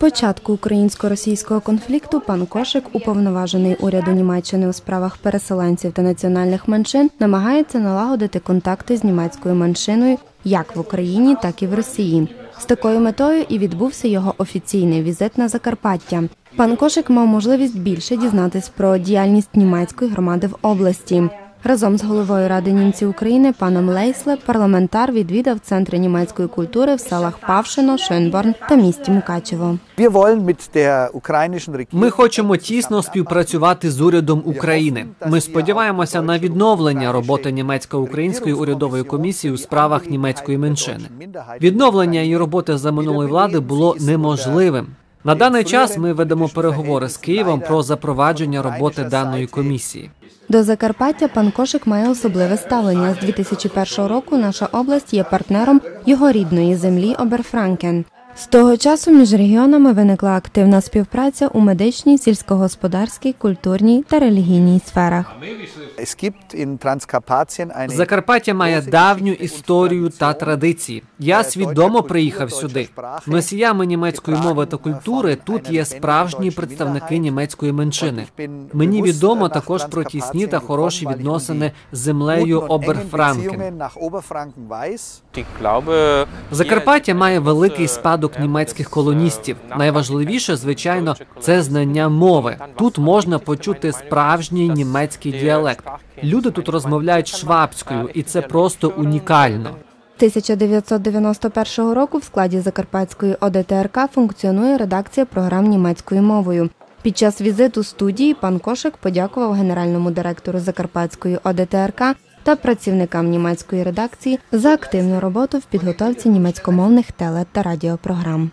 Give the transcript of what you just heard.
початку українсько-російського конфлікту пан Кошик, уповноважений уряду Німеччини у справах переселенців та національних меншин, намагається налагодити контакти з німецькою меншиною як в Україні, так і в Росії. З такою метою і відбувся його офіційний візит на Закарпаття. Пан Кошик мав можливість більше дізнатись про діяльність німецької громади в області. Разом з головою Ради німців України паном Лейсле парламентар відвідав центри німецької культури в селах Павшино, Шенборн та місті Мукачево. Ми хочемо тісно співпрацювати з урядом України. Ми сподіваємося на відновлення роботи німецько-української урядової комісії у справах німецької меншини. Відновлення її роботи за минулої влади було неможливим. На даний час ми ведемо переговори з Києвом про запровадження роботи даної комісії. До Закарпаття пан Кошик має особливе ставлення. З 2001 року наша область є партнером його рідної землі Оберфранкен. З того часу між регіонами виникла активна співпраця у медичній, сільськогосподарській, культурній та релігійній сферах. Закарпаття має давню історію та традиції. Я свідомо приїхав сюди. Носіями німецької мови та культури тут є справжні представники німецької меншини. Мені відомо також про тісні та хороші відносини з землею Оберфранкен. Закарпаття має великий спадок німецьких колоністів. Найважливіше, звичайно, це знання мови. Тут можна почути справжній німецький діалект. Люди тут розмовляють швабською, і це просто унікально. 1991 року в складі Закарпатської ОДТРК функціонує редакція програм німецькою мовою. Під час візиту студії пан Кошик подякував генеральному директору Закарпатської ОДТРК та працівникам німецької редакції за активну роботу в підготовці німецькомовних теле та радіопрограм.